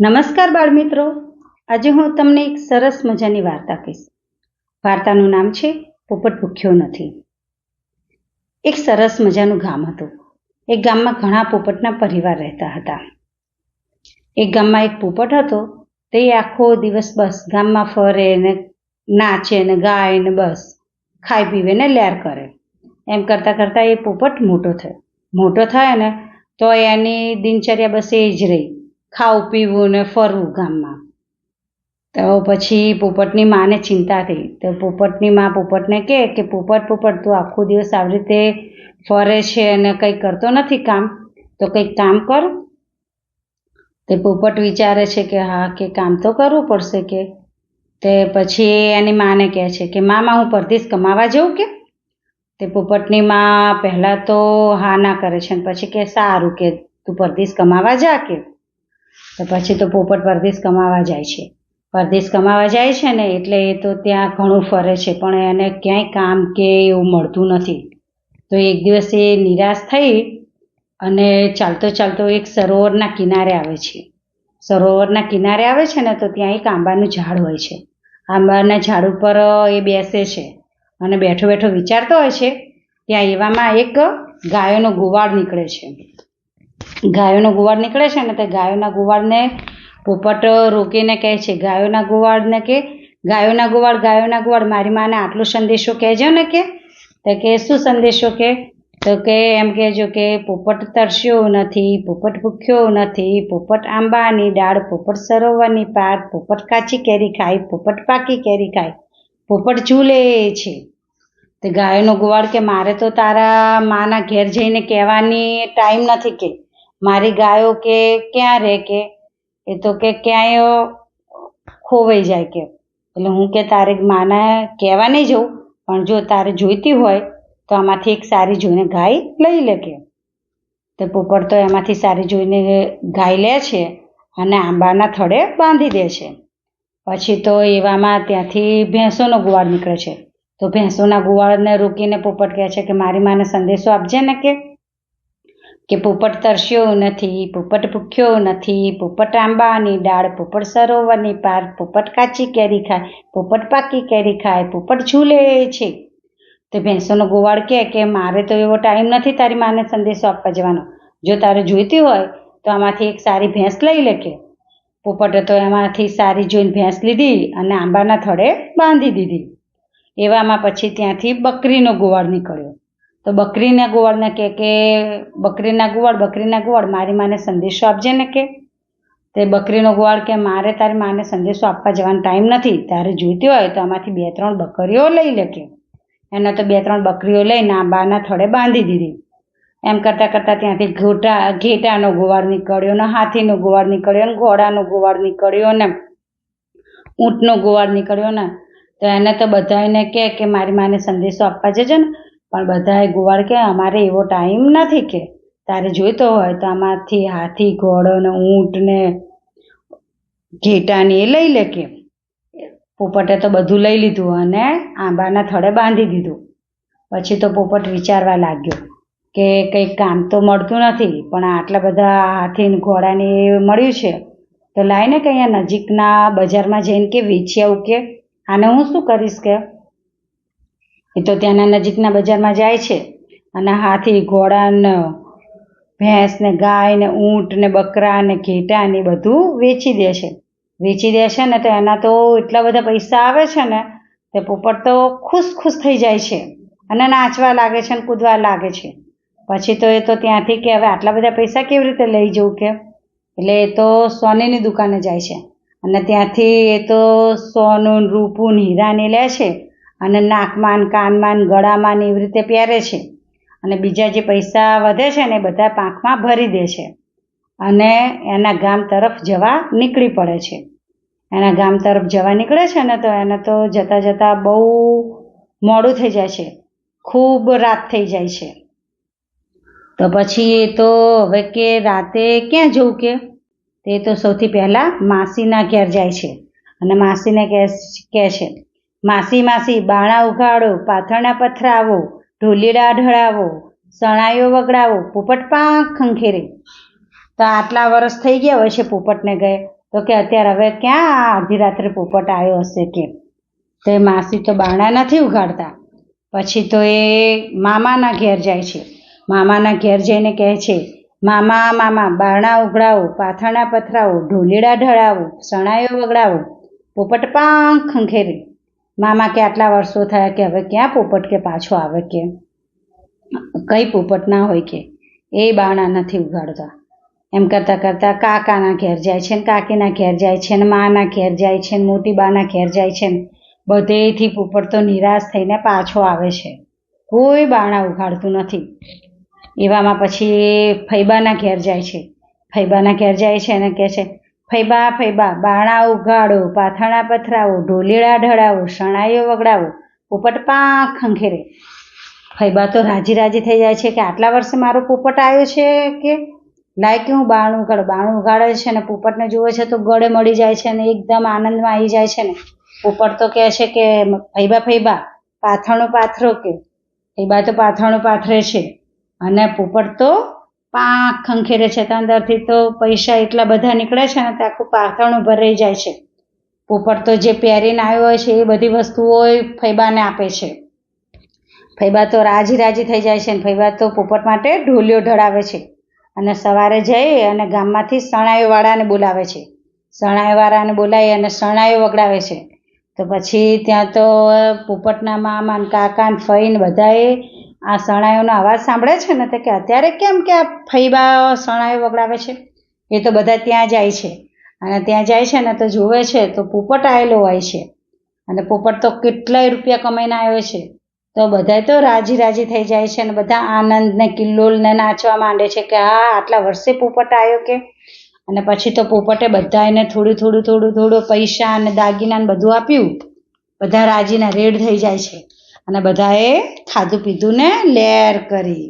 નમસ્કાર બાળમિત્રો. આજે હું તમને એક સરસ મજાની વાર્તા કહીશ. વાર્તાનું નામ છે પોપટ ભૂખ્યો નથી. એક સરસ મજાનું ગામ હતું. એ ગામમાં ઘણા પોપટના પરિવાર રહેતા હતા. એક ગામમાં એક પોપટ હતો. તે આખો દિવસ બસ ગામમાં ફરે ને નાચે ને ગાય ને બસ, ખાઈ પીવે ને લેર કરે. એમ કરતાં કરતાં એ પોપટ મોટો થયો. મોટો થાય ને તો એની દિનચર્યા બસ એ જ રહી. ખાવું પીવું ને ફરવું ગામમાં. તો પછી પોપટની માને ચિંતા થઈ. તો પોપટની માં પોપટને કહે કે, પોપટ પોપટ, તું આખો દિવસ આવી રીતે ફરે છે અને કંઈ કરતો નથી કામ. તો કંઈક કામ કર. તે પોપટ વિચારે છે કે, હા, કે કામ તો કરવું પડશે કે. તે પછી એની માને કહે છે કે મામા હું પરદેશ કમાવા જઉં કે? તે પોપટની માં પહેલાં તો હા ના કરે છે પછી કે સારું કે તું પરદેશ કમાવા જા કે. તો પછી તો પોપટ પરદેશ કમાવા જાય છે. પરદેશ કમાવા જાય છે ને એટલે એ તો ત્યાં ઘણું ફરે છે, પણ એને ક્યાંય કામ કે એવું મળતું નથી. તો એક દિવસ એ નિરાશ થઈ અને ચાલતો ચાલતો એક સરોવરના કિનારે આવે છે. સરોવરના કિનારે આવે છે ને તો ત્યાં એક આંબાનું ઝાડ હોય છે. આંબાના ઝાડ ઉપર એ બેસે છે અને બેઠો બેઠો વિચારતો હોય છે, ત્યાં એવામાં એક ગાયોનો ગોવાળ નીકળે છે. ગાયોનો ગોવાળ નીકળે છે ને તે ગાયોના ગોવાળને પોપટ રોકીને કહે છે, ગાયોના ગોવાળને કે, ગાયોના ગોવાળ ગાયોના ગોવાળ, મારી માને આટલો સંદેશો કહેજો ને કે. તો કે, શું સંદેશો કે? તો કે, એમ કહેજો કે, પોપટ તરસ્યો નથી, પોપટ ભૂખ્યો નથી, પોપટ આંબાની ડાળ, પોપટ સરોવરની પાર, પોપટ કાચી કેરી ખાય પોપટ પાકી કેરી ખાય પોપટ ઝૂલે છે. તે ગાયોનો ગોવાળ કે, મારે તો તારા માના ઘેર જઈને કહેવાની ટાઈમ નથી કે. મારી ગાયો કે ક્યાં રહે કે? એ તો કે ક્યાંય ખોવાઈ જાય કે. એટલે હું કે તારે માને કહેવા નહીં જવું પણ જો તારે જોઈતી હોય, તો આમાંથી એક સારી જોઈને ગાય લઈ લે કે. તો પોપટ તો એમાંથી સારી જોઈને ગાય લે છે અને આંબાના થડે બાંધી દે છે. પછી તો એવામાં ત્યાંથી ભેંસોનો ગુવાળ નીકળે છે. તો ભેંસોના ગુવાળને રોકીને પોપટ કહે છે કે મારી માને સંદેશો આપજે ને કે. કે પોપટ તરસ્યો નથી, પોપટ ભૂખ્યો નથી, પોપટ આંબાની ડાળ, પોપટ સરોવરની પાર, પોપટ કાચી કેરી ખાય, પોપટ પાકી કેરી ખાય, પોપટ ઝૂલે છે. તો ભેંસોનો ગોવાળ કહે કે, મારે તો એવો ટાઈમ નથી તારી માને સંદેશો આપવા જવાનો. જો તારે જોઈતી હોય, તો આમાંથી એક સારી ભેંસ લઈ લે કે. પોપટે તો એમાંથી સારી જોઈને ભેંસ લીધી અને આંબાના થડે બાંધી દીધી. એવામાં પછી ત્યાંથી બકરીનો ગોવાળ નીકળ્યો. તો બકરીના ગોવાળને કહે કે બકરીના ગોવાળ બકરીના ગોવાળ, મારી માને સંદેશો આપજે ને કે? તે બકરીનો ગોવાળ કે મારે તારી માને સંદેશો આપવા જવાનો ટાઈમ નથી, તારે જોઈતી હોય તો આમાંથી બે ત્રણ બકરીઓ લઈ લે કે. એને તો બે ત્રણ બકરીઓ લઈને આંબાના થડે બાંધી દીધી. એમ કરતાં કરતાં ત્યાંથી ઘોટા, ઘેટાનો ગોવાળ નીકળ્યો ને હાથીનો ગોવાળ નીકળ્યો ને ઘોડાનો ગોવાળ નીકળ્યો ને ઊંટનો ગોવાળ નીકળ્યો ને. તો એને તો બધાને કહે કે મારી માને સંદેશો આપવા જજો ને. પણ બધાએ ગોવાળ કે, અમારે એવો ટાઈમ નથી કે, તારે જોઈતો હોય તો આમાંથી હાથી, ઘોડો ને ઊંટ ને ઘેટાને એ લઈ લે કે. પોપટે તો બધું લઈ લીધું અને આંબાના થડે બાંધી દીધું. પછી તો પોપટ વિચારવા લાગ્યો કે કંઈક કામ તો મળતું નથી, પણ આટલા બધા હાથી ઘોડાને મળ્યું છે. તો લાઈને કે અહીંયા નજીકના બજારમાં જઈને કે વેચી આવું કે આને હું શું કરીશ કે એ તો ત્યાંના નજીકના બજારમાં જાય છે. અને હાથી, ઘોડાને, ભેંસ ને ગાય ને ઊંટ ને બકરા ને ઘેટા ને બધું વેચી દે છે. વેચી દે છે ને તો એના તો એટલા બધા પૈસા આવે છે ને, તે પોપટ તો ખુશ ખુશ થઈ જાય છે. અને નાચવા લાગે છે ને કૂદવા લાગે છે. પછી તો એ તો ત્યાંથી કે હવે આટલા બધા પૈસા કેવી રીતે લઈ જવું કે? એટલે એ તો સોનીની દુકાને જાય છે. અને ત્યાંથી એ તો સોનું રૂપું હીરાને લે છે. અને નાકમાં કાનમાં ગળામાં એવી રીતે પહેરે છે. અને બીજા જે પૈસા વધે છે ને એ બધા પાંખમાં ભરી દે છે. અને એના ગામ તરફ જવા નીકળી પડે છે. એના ગામ તરફ જવા નીકળે છે ને તો એને તો જતાં જતાં બહુ મોડું થઈ જાય છે. ખૂબ રાત થઈ જાય છે. તો પછી એ તો હવે કે રાતે ક્યાં જવું કે? તે તો સૌથી પહેલાં માસીના ઘેર જાય છે. અને માસીને કહે કહે છે માસી માસી બાણા ઉઘાડો, પાથરણા પથરાવો, ઢોલીડા ઢળાવો સણાયો વગડાવો, પોપટ પાંખ ખંખેરે. તો આટલા વર્ષ થઈ ગયા હોય છે પોપટને ગયે. તો કે અત્યારે હવે ક્યાં અડધી રાત્રે પોપટ આવ્યો હશે કે? તો એ માસી તો બાણા નથી ઉઘાડતા. પછી તો એ મામાના ઘેર જાય છે. મામાના ઘેર જઈને કહે છે, મામા મામા બારણા ઉઘડાવો, પાથરણા પથરાવો, ઢોલીડા ઢળાવો શણાયો વગડાવો, પોપટ પાંખ ખંખેરે. મામા કે આટલા વર્ષો થયા કે હવે ક્યાં પોપટ કે પાછો આવે કે? કઈ પોપટ ના હોય કે. એ બાણા નથી ઉગાડતા. એમ કરતાં કરતાં કાકાના ઘેર જાય છે ને, કાકીના ઘેર જાય છે ને, માના ઘેર જાય છે ને, મોટી બાના ઘેર જાય છે ને, બધેથી પોપટ તો નિરાશ થઈને પાછો આવે છે. કોઈ બાણા ઉઘાડતું નથી. એવામાં પછી ફૈબાના ઘેર જાય છે. ફૈબાના ઘેર જાય છે અને કહે છે ફૈબા ફૈબા બાણા ઉગાડો પાથાણા પથરાવો ઢોલીડા ઢળાવો, શણાઈઓ વગડાવો, પોપટ પાંખ ખંખેરે ફૈબા તો રાજી રાજી થઈ જાય છે કે આટલા વર્ષે મારો પોપટ આવ્યો છે કે? લાય કે હું બાણું ઉઘાડો બાણું ઉગાડે છે ને પોપટને જુએ છે તો ગળે મળી જાય છે ને એકદમ આનંદમાં આવી જાય છે ને. પોપટ તો કહે છે કે, ફૈબા ફૈબા, પાથરણું પાથરો કે. ફૈબા તો પાથરણું પાથરે છે. અને પોપટ તો પાંખ ખંખેરે છે, તો અંદરથી તો પૈસા એટલા બધા નીકળે છે ને તે આખું પાથરણું ભરાઈ જાય છે. પોપટ તો જે પહેરીને આવ્યો હોય છે, એ બધી વસ્તુઓ ફૈબાને આપે છે. ફૈબા તો રાજી રાજી થઈ જાય છે ને, ફૈબા તો પોપટ માટે ઢોલિયો ઢળાવે છે. અને સવારે જઈ અને ગામમાંથી શણાઈવાળાને બોલાવે છે. શણાઈવાળાને બોલાવી અને શણાઈઓ વગડાવે છે. તો પછી ત્યાં તો પોપટના મામા અને કાકા ને ફઈને બધાએ આ શણાઈઓનો અવાજ સાંભળે છે ને તો કે અત્યારે કેમ કે આ ફૈબા શણાયો વગડાવે છે? એ તો બધા ત્યાં જાય છે. અને ત્યાં જાય છે ને તો જુએ છે તો પોપટ આવેલો હોય છે. અને પોપટ તો કેટલાય રૂપિયા કમાઈને આવ્યો છે. તો બધાય તો રાજી રાજી થઈ જાય છે અને બધા આનંદને, કિલ્લોલને નાચવા માંડે છે કે હા આટલા વર્ષે પોપટ આવ્યો કે? અને પછી તો પોપટે બધાને થોડું થોડું થોડું થોડું પૈસા અને દાગીના બધું આપ્યું. બધા રાજીના રેડ થઈ જાય છે. અને બધાએ ખાધું પીધું ને લેર કરી.